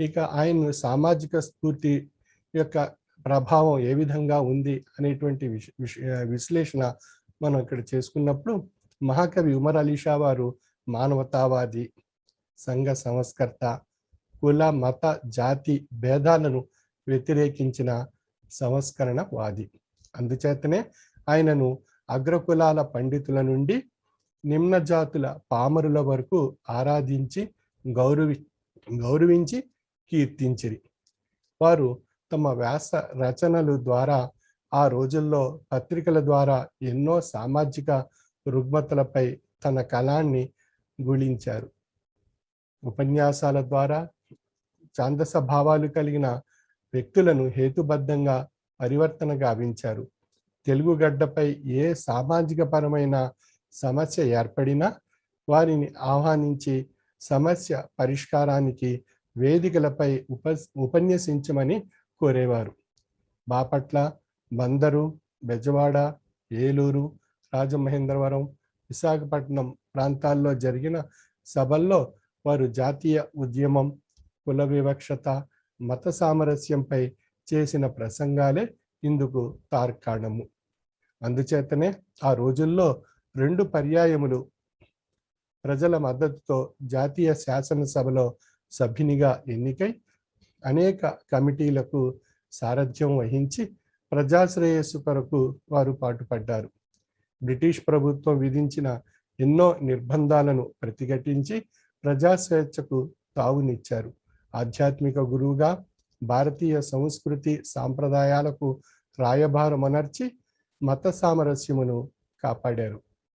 ఇక ఆయన సామాజిక స్ఫూర్తి యొక్క ప్రభావం ఏ విధంగా ఉంది అనేటువంటి విశ్లేషణ మనం ఇక్కడ చేసుకున్నప్పుడు మహాకవి ఉమర్ అలీ షా వారు మానవతావాది సంఘ సంస్కర్త కుల మత జాతి భేదాలను వ్యతిరేకించిన సంస్కరణవాది. అందుచేతనే ఆయనను అగ్రకులాల పండితుల నుండి నిమ్న జాతుల పామరుల వరకు ఆరాధించి గౌరవి గౌరవించి కీర్తించిరి. వారు తమ వ్యాస రచనలు ద్వారా ఆ రోజుల్లో పత్రికల ద్వారా ఎన్నో సామాజిక రుగ్మతలపై తన కళాన్ని గుళించారు. ఉపన్యాసాల ద్వారా ఛాందస భావాలు కలిగిన వ్యక్తులను హేతుబద్ధంగా పరివర్తన గావించారు. తెలుగు గడ్డపై ఏ సామాజిక పరమైన సమస్య ఏర్పడినా వారిని ఆహ్వానించి సమస్య పరిష్కారానికి వేదికలపై ఉప ఉపన్యసించమని కోరేవారు. బాపట్ల బందరు బెజవాడ ఏలూరు రాజమహేంద్రవరం విశాఖపట్నం ప్రాంతాల్లో జరిగిన సభల్లో వారు జాతీయ ఉద్యమం కుల వివక్షత మత సామరస్యంపై చేసిన ప్రసంగాలే ఇందుకు తార్కాణము. అందుచేతనే ఆ రోజుల్లో రెండు పర్యాయములు ప్రజల మద్దతుతో జాతీయ శాసనసభలో సభ్యునిగా ఎన్నికై అనేక కమిటీలకు సారథ్యం వహించి ప్రజాశ్రేయస్సు కొరకు వారు పాటుపడ్డారు. బ్రిటిష్ ప్రభుత్వం విధించిన ఎన్నో నిర్బంధాలను ప్రతిఘటించి ప్రజాస్వేచ్ఛకు తావునిచ్చారు. ఆధ్యాత్మిక గురువుగా భారతీయ సంస్కృతి సాంప్రదాయాలకు రాయభారమనర్చి మత సామరస్యమును కాపాడారు.